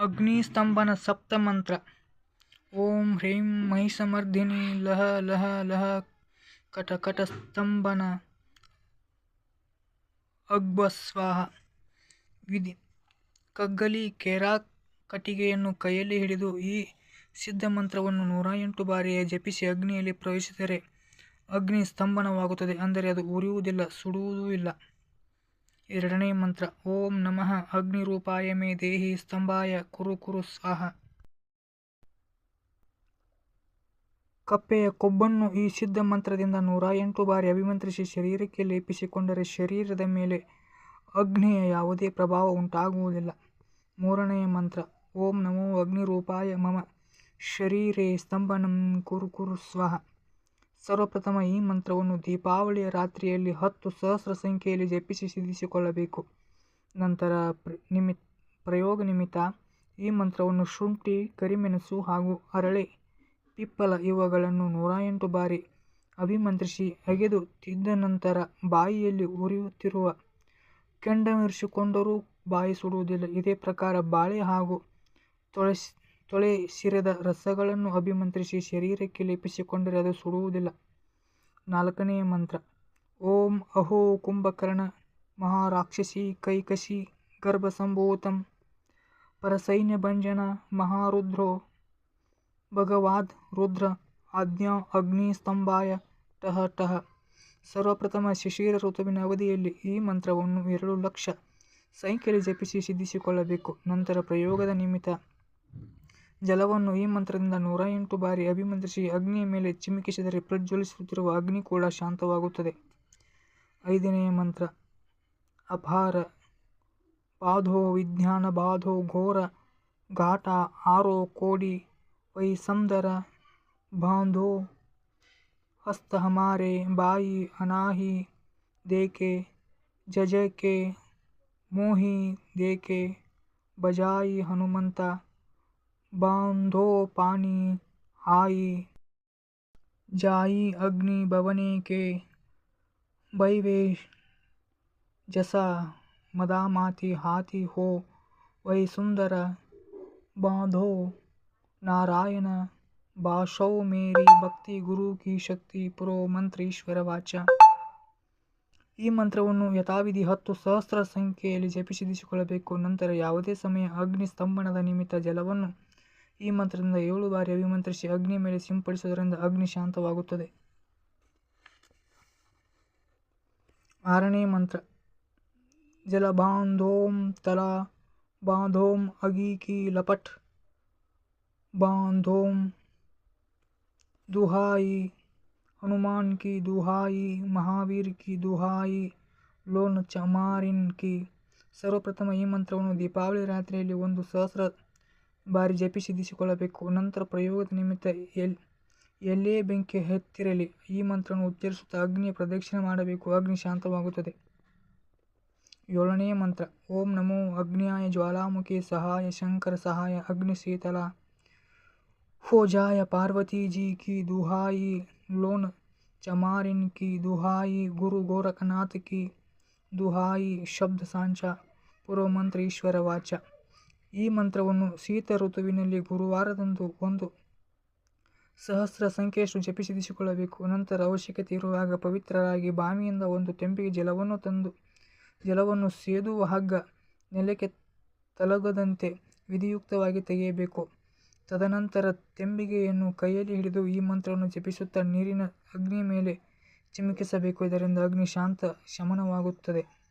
ಅಗ್ನಿಸ್ತಂಭನ ಸಪ್ತಮಂತ್ರ ಓಂ ಹ್ರೀಂ ಮಹಿಷಮರ್ದಿನಿ ಲಹ ಲಹ ಲಹ ಕಟ ಕಟ ಸ್ತಂಭನ ವಿಧಿ. ಕಗ್ಗಲಿ ಕೆರಾಕ್ ಕಟ್ಟಿಗೆಯನ್ನು ಕೈಯಲ್ಲಿ ಹಿಡಿದು ಈ ಸಿದ್ಧಮಂತ್ರವನ್ನು ನೂರ ಎಂಟು ಬಾರಿ ಜಪಿಸಿ ಅಗ್ನಿಯಲ್ಲಿ ಪ್ರವೇಶಿಸಿದರೆ ಅಗ್ನಿ ಸ್ತಂಭನವಾಗುತ್ತದೆ ಅಂದರೆ ಅದು ಉರಿಯುವುದಿಲ್ಲ, ಸುಡುವುದೂ ಇಲ್ಲ. ಎರಡನೇ ಮಂತ್ರ, ಓಂ ನಮಃ, ಅಗ್ನಿರೂಪಾಯ ಮೇ ದೇಹಿ ಸ್ತಂಭಾಯ, ಕುರು ಕುರು ಸ್ವಾಹ. ಕಪ್ಪೆಯ ಕೊಬ್ಬನ್ನು ಈ ಸಿದ್ಧ ಮಂತ್ರದಿಂದ ನೂರ ಎಂಟು ಬಾರಿ ಅಭಿಮಂತ್ರಿಸಿ ಶರೀರಕ್ಕೆ ಲೇಪಿಸಿಕೊಂಡರೆ ಶರೀರದ ಮೇಲೆ ಅಗ್ನಿಯ ಯಾವುದೇ ಪ್ರಭಾವ ಉಂಟಾಗುವುದಿಲ್ಲ. ಮೂರನೆಯ ಮಂತ್ರ, ಓಂ ನಮೋ ಅಗ್ನಿರೂಪಾಯ ಮಮ, ಶರೀರೇ ಸ್ತಂಭನಂ ಕುರು ಕುರು ಸ್ವಾಹ. ಸರ್ವಪ್ರಥಮ ಈ ಮಂತ್ರವನ್ನು ದೀಪಾವಳಿಯ ರಾತ್ರಿಯಲ್ಲಿ ಹತ್ತು ಸಹಸ್ರ ಸಂಖ್ಯೆಯಲ್ಲಿ ಜಪಿಸಿ ಸಿದ್ಧಿಸಿಕೊಳ್ಳಬೇಕು. ನಂತರ ನಿಮಿ ಪ್ರಯೋಗ ನಿಮಿತ್ತ ಈ ಮಂತ್ರವನ್ನು ಶುಂಠಿ, ಕರಿಮೆಣಸು ಹಾಗೂ ಅರಳೆ, ಪಿಪ್ಪಲ ಇವುಗಳನ್ನು ನೂರ ಎಂಟು ಬಾರಿ ಅಭಿಮಂತ್ರಿಸಿ ಅಗೆದು ತಿದ್ದ ನಂತರ ಬಾಯಿಯಲ್ಲಿ ಉರಿಯುತ್ತಿರುವ ಕೆಂಡವಿರಿಸಿಕೊಂಡರೂ ಬಾಯಿ ಸುಡುವುದಿಲ್ಲ. ಇದೇ ಪ್ರಕಾರ ಬಾಳೆ ಹಾಗೂ ತೊಳೆಸಿ ತೊಳೆಸಿರದ ರಸಗಳನ್ನು ಅಭಿಮಂತ್ರಿಸಿ ಶರೀರಕ್ಕೆ ಲೇಪಿಸಿಕೊಂಡರೆ ಅದು ಸುಡುವುದಿಲ್ಲ. ನಾಲ್ಕನೆಯ ಮಂತ್ರ. ಓಂ ಅಹೋ ಕುಂಭಕರ್ಣ ಮಹಾರಾಕ್ಷಸಿ ಕೈಕಸಿ ಗರ್ಭಸಂಭೂತಂ ಪರಸೈನ್ಯಭಂಜನ ಮಹಾರುದ್ರೋ ಭಗವಾದ್ ರುದ್ರ ಆಜ್ಞಾ ಅಗ್ನಿ ಸ್ತಂಭಾಯ ಟಹ ಟಹ. ಸರ್ವಪ್ರಥಮ ಶಿಶಿರ ಋತುವಿನ ಅವಧಿಯಲ್ಲಿ ಈ ಮಂತ್ರವನ್ನು ಎರಡು ಲಕ್ಷ ಸಂಖ್ಯೆಯಲ್ಲಿ ಜಪಿಸಿ ಸಿದ್ಧಿಸಿಕೊಳ್ಳಬೇಕು. ನಂತರ ಪ್ರಯೋಗದ ನಿಮಿತ್ತ ಜಲವನ್ನು ಈ ಮಂತ್ರದಿಂದ ನೂರ ಎಂಟು ಬಾರಿ ಅಭಿಮಂತ್ರಿಸಿ ಅಗ್ನಿಯ ಮೇಲೆ ಚಿಮುಕಿಸಿದರೆ ಪ್ರಜ್ವಲಿಸುತ್ತಿರುವ ಅಗ್ನಿ ಕೂಡ ಶಾಂತವಾಗುತ್ತದೆ. ಐದನೆಯ ಮಂತ್ರ. ಅಪಾರ. ಬಾಧೋ ವಿಜ್ಞಾನ ಬಾಧೋ ಘೋರ, ಘಾಟ, ಆರೋ ಕೋಡಿ ವೈಸಂದರ ಬಾಂಧೋ, ಹಸ್ತ ಹಮಾರೆ, ಬಾಯಿ ಅನಾಹಿ, ದೇಕೆ, ಜಜಕೆ, ಮೋಹಿ, ದೇಕೆ, ಬಜಾಯಿ ಹನುಮಂತ ಬಾಂಧೋ ಪಾನಿ ಹಾಯಿ ಜಾಯಿ ಅಗ್ನಿ ಭವನೆ ಕೆ ಜಸ ಮದಾಮಾತಿ ಹಾತಿ ಹೋ ವೈ ಸುಂದರ ಬಾಂಧೋ ನಾರಾಯಣ ಭಾಷೌ ಮೇರಿ ಭಕ್ತಿ ಗುರು ಕಿ ಶಕ್ತಿ ಪುರೋ ಮಂತ್ರೀಶ್ವರ ವಾಚ ಈ ಮಂತ್ರವನ್ನು ಯಥಾವಿಧಿ ಹತ್ತು ಸಹಸ್ರ ಸಂಖ್ಯೆಯಲ್ಲಿ ಜಪಿಸಿದಿಸಿಕೊಳ್ಳಬೇಕು ನಂತರ ಯಾವುದೇ ಸಮಯ ಅಗ್ನಿ ಸ್ತಂಭನದ ನಿಮಿತ್ತ ಜಲವನ್ನು ಈ ಮಂತ್ರದಿಂದ ಏಳು ಬಾರಿ ಅಭಿಮಂತ್ರಿಸಿ ಅಗ್ನಿಯ ಮೇಲೆ ಸಿಂಪಡಿಸುವುದರಿಂದ ಅಗ್ನಿ ಶಾಂತವಾಗುತ್ತದೆ ಆರನೇ ಮಂತ್ರ ಜಲ ಬಾಂಧೋಂ ತಲಾ ಬಾಂಧೋಂ ಅಗಿ ಕಿ ಲಪಟ್ ಬಾಂಧೋಂ दुहाई हनुमान की दुहाई महावीर की दुहाई ಲೋನ್ ಚಮಾರಿನ್ ಕಿ ಸರ್ವಪ್ರಥಮ ಈ ಮಂತ್ರವನ್ನು ದೀಪಾವಳಿ ರಾತ್ರಿಯಲ್ಲಿ ಒಂದು ಸಹಸ್ರ ಬಾರಿ ಜಪಿ ಸಿದ್ಧಿಸಿಕೊಳ್ಳಬೇಕು ನಂತರ ಪ್ರಯೋಗದ ನಿಮಿತ್ತ ಎಲ್ ಎಲ್ಲೇ ಬೆಂಕಿ ಹತ್ತಿರಲಿ ಈ ಮಂತ್ರವನ್ನು ಉಚ್ಚರಿಸುತ್ತಾ ಅಗ್ನಿಯ ಪ್ರದಕ್ಷಿಣೆ ಮಾಡಬೇಕು ಅಗ್ನಿ ಶಾಂತವಾಗುತ್ತದೆ ಏಳನೆಯ ಮಂತ್ರ ಓಂ ನಮೋ ಅಗ್ನಿಯಾಯ ಜ್ವಾಲಾಮುಖಿ ಸಹಾಯ ಶಂಕರ ಸಹಾಯ ಅಗ್ನಿ ಶೀತಲ हो जाय पार्वती जी की दुहाई लोन चमारिन की दुहाई गुरु गोरखनाथ की दुहाई ಶಬ್ದ ಸಾಂಚ ಪುರೋಮಂತ್ರ ಈಶ್ವರ ವಾಚ ಈ ಮಂತ್ರವನ್ನು ಶೀತ ಋತುವಿನಲ್ಲಿ ಗುರುವಾರದಂದು ಒಂದು ಸಹಸ್ರ ಸಂಖ್ಯೆಯಷ್ಟು ಜಪಿಸಿದಿಸಿಕೊಳ್ಳಬೇಕು. ನಂತರ ಅವಶ್ಯಕತೆ ಇರುವಾಗ ಪವಿತ್ರರಾಗಿ ಬಾವಿಯಿಂದ ಒಂದು ತೆಂಪಿಗೆ ಜಲವನ್ನು ತಂದು, ಜಲವನ್ನು ಸೇದುವ ಹಗ್ಗ ನೆಲಕ್ಕೆ ತಲಗದಂತೆ ವಿಧಿಯುಕ್ತವಾಗಿ ತೆಗೆಯಬೇಕು. ತದನಂತರ ತೆಂಬಿಗೆಯನ್ನು ಕೈಯಲ್ಲಿ ಹಿಡಿದು ಈ ಮಂತ್ರವನ್ನು ಜಪಿಸುತ್ತಾ ನೀರಿನ ಅಗ್ನಿ ಮೇಲೆ ಚಿಮುಕಿಸಬೇಕು. ಇದರಿಂದ ಅಗ್ನಿ ಶಾಂತ, ಶಮನವಾಗುತ್ತದೆ.